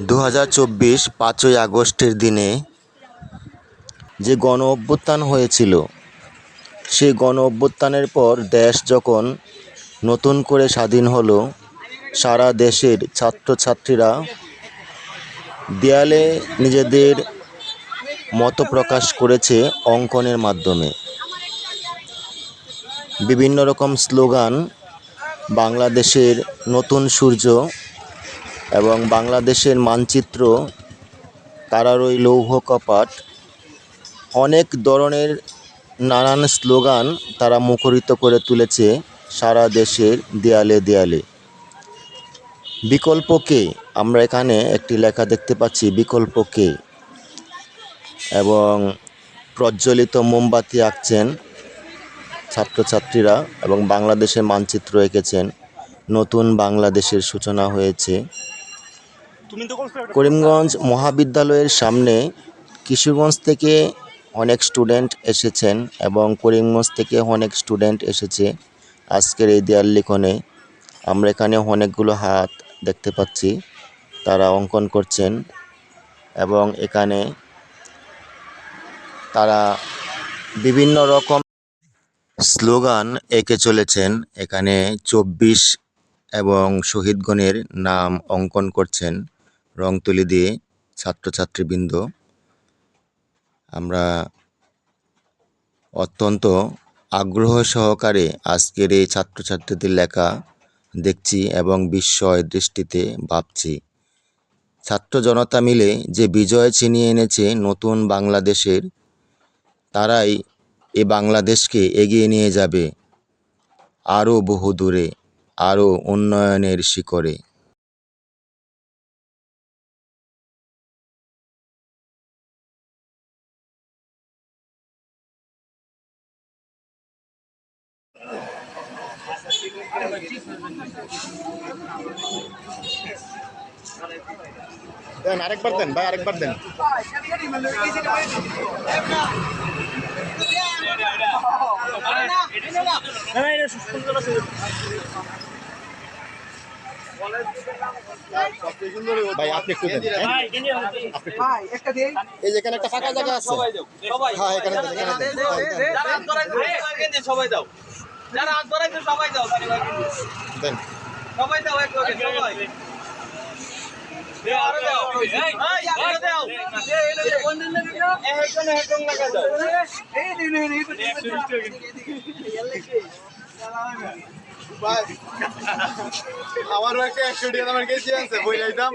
দু হাজার চব্বিশ পাঁচই আগস্টের দিনে যে গণ অভ্যুত্থান হয়েছিল, সেই গণ অভ্যুত্থানের পর দেশ যখন নতুন করে স্বাধীন হলো, সারা দেশের ছাত্রছাত্রীরা দেয়ালে নিজেদের মত প্রকাশ করেছে অঙ্কনের মাধ্যমে। বিভিন্ন রকম স্লোগান, বাংলাদেশের নতুন সূর্য এবং বাংলাদেশের মানচিত্র তারার ওই লৌহ কপাট, অনেক ধরনের নানান স্লোগান তারা মুখরিত করে তুলেছে সারা দেশের দেয়ালে দেয়ালে। বিকল্প কে? আমরা এখানে একটি লেখা দেখতে পাচ্ছি, বিকল্প কে? এবং প্রজ্বলিত মোমবাতি আঁকছেন ছাত্রছাত্রীরা এবং বাংলাদেশের মানচিত্র এঁকেছেন। নতুন বাংলাদেশের সূচনা হয়েছে। করিমগঞ্জ মহাবিদ্যালয়ের সামনে কিশোরগঞ্জ থেকে অনেক স্টুডেন্ট এসেছেন এবং করিমগঞ্জ থেকে অনেক স্টুডেন্ট এসেছে আজকের এই দেয়াল লিখনে। আমরা এখানে অনেকগুলো হাত দেখতে পাচ্ছি, তারা অঙ্কন করছেন এবং এখানে তারা বিভিন্ন রকম স্লোগান এঁকে চলেছেন। এখানে চব্বিশ এবং শহীদগণের নাম অঙ্কন করছেন। রং তুলি দিয়ে ছাত্রছাত্রীবৃন্দ, আমরা অত্যন্ত আগ্রহ সহকারে আজকের এই ছাত্রছাত্রীদের লেখা দেখছি এবং বিস্ময় দৃষ্টিতে ভাবছি। ছাত্র জনতা মিলে যে বিজয় ছিনিয়ে এনেছে নতুন বাংলাদেশের, তারাই এ বাংলাদেশকে এগিয়ে নিয়ে যাবে আরও বহু দূরে আরও উন্নয়নের শিখরে। দেন আরেকবার দেন ভাই আরেকবার দেন ভাই আপনি একটু দেন হ্যাঁ? আপনি একটু ভাই একটা এই যে এখানে একটা ফাঁকা জায়গা আছে হ্যাঁ এখানে সবাই দাও যারা হাত ধরাইছে সবাই দাও দেন সবাই দাও এক সবাই আরও দাও আরও দাও এই হেডফোন হেডফোন লাগা দাও এই দিন আমারও একটা একশো টাকা আমার গেছি আছে বই যাইতাম